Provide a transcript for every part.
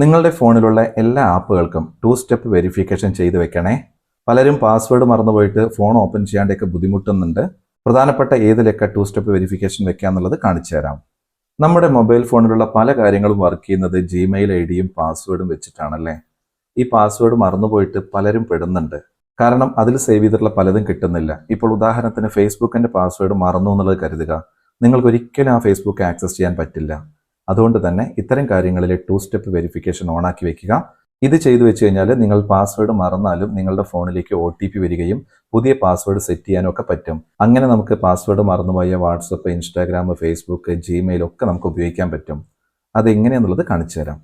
നിങ്ങളുടെ ഫോണിലുള്ള എല്ലാ ആപ്പുകൾക്കും to step verification ചെയ്ത് വെക്കണേ. പലരും പാസ്വേഡ് മറന്നുപോയിട്ട് ഫോൺ ഓപ്പൺ ചെയ്യാണ്ടൊക്കെ ബുദ്ധിമുട്ടുന്നുണ്ട്. പ്രധാനപ്പെട്ട ഏതിലൊക്കെ ടു സ്റ്റെപ്പ് വെരിഫിക്കേഷൻ വെക്കാന്നുള്ളത് കാണിച്ചു തരാം. നമ്മുടെ മൊബൈൽ ഫോണിലുള്ള പല കാര്യങ്ങളും വർക്ക് ചെയ്യുന്നത് ജിമെയിൽ ഐ ഡിയും പാസ്വേഡും വെച്ചിട്ടാണല്ലേ? ഈ പാസ്വേഡ് മറന്നുപോയിട്ട് പലരും പെടുന്നുണ്ട്. കാരണം അതിൽ സേവ് ചെയ്തിട്ടുള്ള പലതും കിട്ടുന്നില്ല. ഇപ്പോൾ ഉദാഹരണത്തിന് ഫേസ്ബുക്കിന്റെ പാസ്വേഡ് മറന്നു എന്നുള്ളത് കരുതുക. നിങ്ങൾക്ക് ഒരിക്കലും ആ ഫേസ്ബുക്ക് ആക്സസ് ചെയ്യാൻ പറ്റില്ല. അതുകൊണ്ട് തന്നെ ഇത്തരം കാര്യങ്ങളിൽ ടു സ്റ്റെപ്പ് വെരിഫിക്കേഷൻ ഓണാക്കി വെക്കുക. ഇത് ചെയ്തു വെച്ച് കഴിഞ്ഞാൽ നിങ്ങൾ പാസ്വേഡ് മറന്നാലും നിങ്ങളുടെ ഫോണിലേക്ക് ഒ ടി പി വരികയും പുതിയ പാസ്വേഡ് സെറ്റ് ചെയ്യാനൊക്കെ പറ്റും. അങ്ങനെ നമുക്ക് പാസ്വേഡ് മറന്നുപോയ വാട്സപ്പ് ഇൻസ്റ്റാഗ്രാം ഫേസ്ബുക്ക് ജിമെയിൽ ഒക്കെ നമുക്ക് ഉപയോഗിക്കാൻ പറ്റും. അത് എങ്ങനെയാണെന്നുള്ളത് കാണിച്ചു തരാം.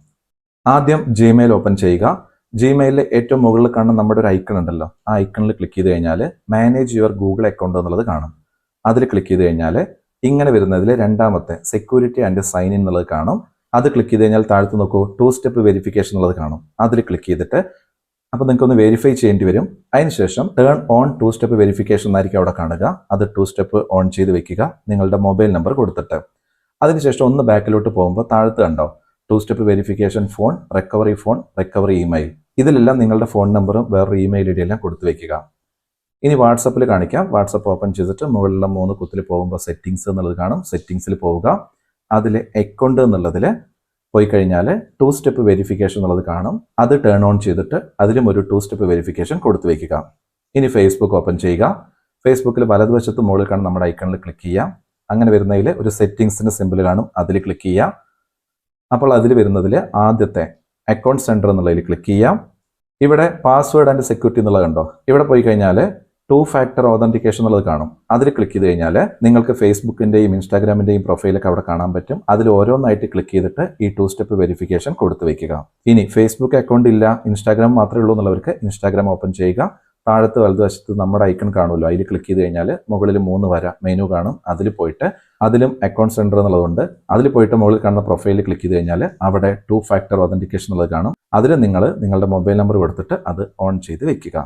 ആദ്യം ജിമെയിൽ ഓപ്പൺ ചെയ്യുക. ജിമെയിലിൽ ഏറ്റവും മുകളിൽ കാണുന്ന നമ്മുടെ ഒരു ഐക്കൺ ഉണ്ടല്ലോ. ആ ഐക്കണിൽ ക്ലിക്ക് ചെയ്ത് കഴിഞ്ഞാൽ മാനേജ് യുവർ ഗൂഗിൾ അക്കൗണ്ട് എന്നുള്ളത് കാണും. അതിൽ ക്ലിക്ക് ചെയ്ത് കഴിഞ്ഞാൽ ഇങ്ങനെ വരുന്നതിൽ രണ്ടാമത്തെ സെക്യൂരിറ്റി ആൻഡ് സൈൻ ഇൻ എന്നുള്ളത് കാണും. അത് ക്ലിക്ക് ചെയ്ത് കഴിഞ്ഞാൽ താഴത്ത് നോക്കൂ ടു സ്റ്റെപ്പ് വെരിഫിക്കേഷൻ എന്നുള്ളത് കാണും. അതിൽ ക്ലിക്ക് ചെയ്തിട്ട് അപ്പോൾ നിങ്ങൾക്ക് ഒന്ന് വെരിഫൈ ചെയ്യേണ്ടി വരും. അതിനുശേഷം turn on two step verification എന്നായിരിക്കും അവിടെ കാണുക. അത് ടു സ്റ്റെപ്പ് ഓൺ ചെയ്ത് വെക്കുക. നിങ്ങളുടെ മൊബൈൽ നമ്പർ കൊടുത്തിട്ട്. അതിനുശേഷം ഒന്ന് ബാക്കിലോട്ട് പോകുമ്പോൾ താഴത്ത് കണ്ടോ? Two step verification phone recovery phone recovery email ഇതിലെല്ലാം നിങ്ങളുടെ ഫോൺ നമ്പറും വേറൊരു ഇമെയിൽ ഐ ഡി എല്ലാം കൊടുത്തു വെക്കുക. ഇനി വാട്സപ്പിൽ കാണിക്കാം. വാട്സപ്പ് ഓപ്പൺ ചെയ്തിട്ട് മുകളിലുള്ള മൂന്ന് കുത്തിൽ പോകുമ്പോൾ സെറ്റിങ്സ് എന്നുള്ളത് കാണും. സെറ്റിങ്സിൽ പോവുക. അതിൽ അക്കൗണ്ട് എന്നുള്ളതിൽ പോയി കഴിഞ്ഞാൽ ടു സ്റ്റെപ്പ് വെരിഫിക്കേഷൻ എന്നുള്ളത് കാണും. അത് ടേൺ ഓൺ ചെയ്തിട്ട് അതിലും ഒരു ടു സ്റ്റെപ്പ് വെരിഫിക്കേഷൻ കൊടുത്തു വയ്ക്കുക ഇനി ഫേസ്ബുക്ക് ഓപ്പൺ ചെയ്യുക. ഫേസ്ബുക്കിൽ വലതുവശത്ത് മുകളിൽ കാണും നമ്മുടെ ഐക്കണിൽ ക്ലിക്ക് ചെയ്യാം അങ്ങനെ വരുന്നതിൽ ഒരു സെറ്റിങ്സിന്റെ സിമ്പിൾ കാണും. അതിൽ ക്ലിക്ക് ചെയ്യാം അപ്പോൾ അതിൽ വരുന്നതിൽ ആദ്യത്തെ അക്കൗണ്ട് സെന്റർ എന്നുള്ളതിൽ ക്ലിക്ക് ചെയ്യാം ഇവിടെ പാസ്വേഡ് ആൻഡ് സെക്യൂരിറ്റി എന്നുള്ളത് കണ്ടോ? ഇവിടെ പോയി കഴിഞ്ഞാൽ ടു ഫാക്ടർ ഓതന്റിക്കേഷൻ എന്നുള്ളത് കാണും. അതിൽ ക്ലിക്ക് ചെയ്ത് കഴിഞ്ഞാൽ നിങ്ങൾക്ക് ഫേസ്ബുക്കിന്റെയും ഇൻസ്റ്റാഗ്രാമിന്റെയും പ്രൊഫൈലൊക്കെ അവിടെ കാണാൻ പറ്റും. അതിൽ ഓരോന്നായിട്ട് ക്ലിക്ക് ചെയ്തിട്ട് ഈ ടു സ്റ്റെപ്പ് വെരിഫിക്കേഷൻ കൊടുത്തു വയ്ക്കുക ഇനി ഫേസ്ബുക്ക് അക്കൗണ്ട് ഇല്ല ഇൻസ്റ്റാഗ്രാം മാത്രമേ ഉള്ളൂ എന്നുള്ളവർക്ക് ഇൻസ്റ്റാഗ്രാം ഓപ്പൺ ചെയ്യുക. താഴത്ത് വലതുവശത്ത് നമ്മുടെ ഐക്കൺ കാണുമല്ലോ. അതിൽ ക്ലിക്ക് ചെയ്ത് കഴിഞ്ഞാൽ മുകളിൽ മൂന്ന് വര മെനു കാണും. അതിൽ പോയിട്ട് അതിലും അക്കൗണ്ട് സെന്റർ എന്നുള്ളതുണ്ട്. അതിൽ പോയിട്ട് മുകളിൽ കാണുന്ന പ്രൊഫൈലിൽ ക്ലിക്ക് ചെയ്ത് കഴിഞ്ഞാൽ അവിടെ ടു ഫാക്ടർ ഓതന്റിക്കേഷൻ എന്നുള്ളത് കാണും. അതിൽ നിങ്ങൾ നിങ്ങളുടെ മൊബൈൽ നമ്പർ കൊടുത്തിട്ട് അത് ഓൺ ചെയ്ത് വെക്കുക.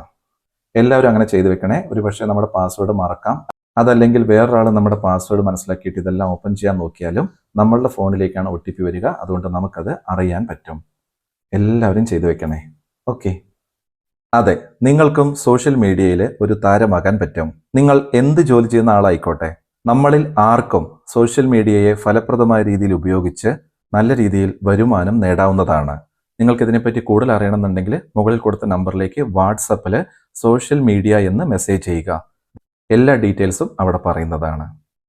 എല്ലാവരും അങ്ങനെ ചെയ്തു വെക്കണേ. ഒരു പക്ഷേ നമ്മുടെ പാസ്വേഡ് മറക്കാം. അതല്ലെങ്കിൽ വേറൊരാൾ നമ്മുടെ പാസ്വേഡ് മനസ്സിലാക്കിയിട്ട് ഇതെല്ലാം ഓപ്പൺ ചെയ്യാൻ നോക്കിയാലും നമ്മളുടെ ഫോണിലേക്കാണ് ഒ ടി പി വരിക. അതുകൊണ്ട് നമുക്കത് അറിയാൻ പറ്റും. എല്ലാവരും ചെയ്തു വെക്കണേ. ഓക്കെ. അതെ നിങ്ങൾക്കും സോഷ്യൽ മീഡിയയിൽ ഒരു താരമാകാൻ പറ്റും. നിങ്ങൾ എന്ത് ജോലി ചെയ്യുന്ന ആളായിക്കോട്ടെ. നമ്മളിൽ ആർക്കും സോഷ്യൽ മീഡിയയെ ഫലപ്രദമായ രീതിയിൽ ഉപയോഗിച്ച് നല്ല രീതിയിൽ വരുമാനം നേടാവുന്നതാണ്. നിങ്ങൾക്ക് ഇതിനെപ്പറ്റി കൂടുതൽ അറിയണമെന്നുണ്ടെങ്കിൽ മുകളിൽ കൊടുത്ത നമ്പറിലേക്ക് വാട്സപ്പിൽ സോഷ്യൽ മീഡിയ എന്ന് മെസ്സേജ് ചെയ്യുക. എല്ലാ ഡീറ്റെയിൽസും അവിടെ പറയുന്നതാണ്.